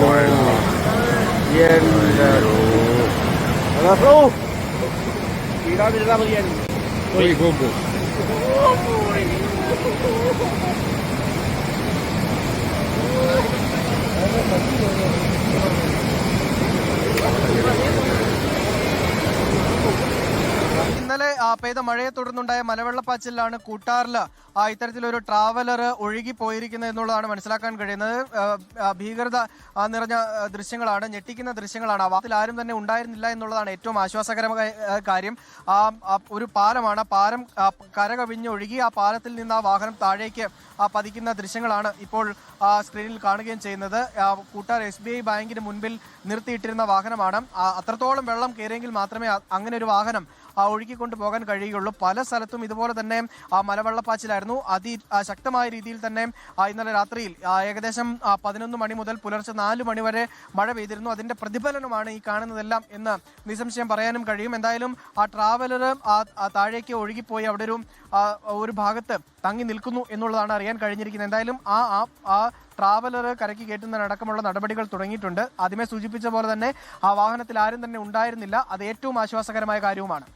Bueno. Y el... ¡Hola, Flo! Cuidado, bien. Oye. പെയ്ത മഴയെ തുടർന്നുണ്ടായ മലവെള്ളപ്പാച്ചിലാണ് കൂട്ടാറിൽ ആ, ഇത്തരത്തിലൊരു ട്രാവലർ ഒഴുകി പോയിരിക്കുന്നത് എന്നുള്ളതാണ് മനസ്സിലാക്കാൻ കഴിയുന്നത്. ഭീകരത നിറഞ്ഞ ദൃശ്യങ്ങളാണ് ഞെട്ടിക്കുന്ന ദൃശ്യങ്ങളാണ് ആ ആരും തന്നെ ഉണ്ടായിരുന്നില്ല എന്നുള്ളതാണ് ഏറ്റവും ആശ്വാസകരമായ കാര്യം. ഒരു പാലമാണ് പാലം കരകവിഞ്ഞ് ഒഴുകി ആ പാലത്തിൽ നിന്ന് ആ വാഹനം താഴേക്ക് പതിക്കുന്ന ദൃശ്യങ്ങളാണ് ഇപ്പോൾ സ്ക്രീനിൽ കാണുകയും ചെയ്യുന്നത്. കൂട്ടാർ എസ് ബി ഐ ബാങ്കിന് മുൻപിൽ നിർത്തിയിട്ടിരുന്ന വാഹനമാണ്. അത്രത്തോളം വെള്ളം കയറിയെങ്കിൽ മാത്രമേ അങ്ങനെ ഒരു വാഹനം ഒഴുകിക്കൊണ്ട് പോകാൻ കഴിയുകയുള്ളൂ. പല സ്ഥലത്തും ഇതുപോലെ തന്നെ ആ, മലവെള്ളപ്പാച്ചിലായിരുന്നു. അതി ശക്തമായ രീതിയിൽ തന്നെ ആ, ഇന്നലെ രാത്രിയിൽ ഏകദേശം ആ, പതിനൊന്ന് മണി മുതൽ പുലർച്ചെ നാല് മണി വരെ മഴ പെയ്തിരുന്നു. അതിന്റെ പ്രതിഫലനമാണ് ഈ കാണുന്നതെല്ലാം എന്ന് നിസംശയം പറയാനും കഴിയും. എന്തായാലും ആ ട്രാവലർ താഴേക്ക് ഒഴുകിപ്പോയി അവിടെ ഒരു ആ, ഒരു ഭാഗത്ത് തങ്ങി നിൽക്കുന്നു എന്നുള്ളതാണ് അറിയാൻ കഴിഞ്ഞിരിക്കുന്നത്. എന്തായാലും ആ ആ- ആ ട്രാവലർ കരക്കി കയറ്റുന്നതിനടക്കമുള്ള നടപടികൾ തുടങ്ങിയിട്ടുണ്ട്. ആദ്യമേ സൂചിപ്പിച്ച പോലെ തന്നെ ആ വാഹനത്തിൽ ആരും തന്നെ ഉണ്ടായിരുന്നില്ല. അത് ഏറ്റവും ആശ്വാസകരമായ കാര്യവുമാണ്.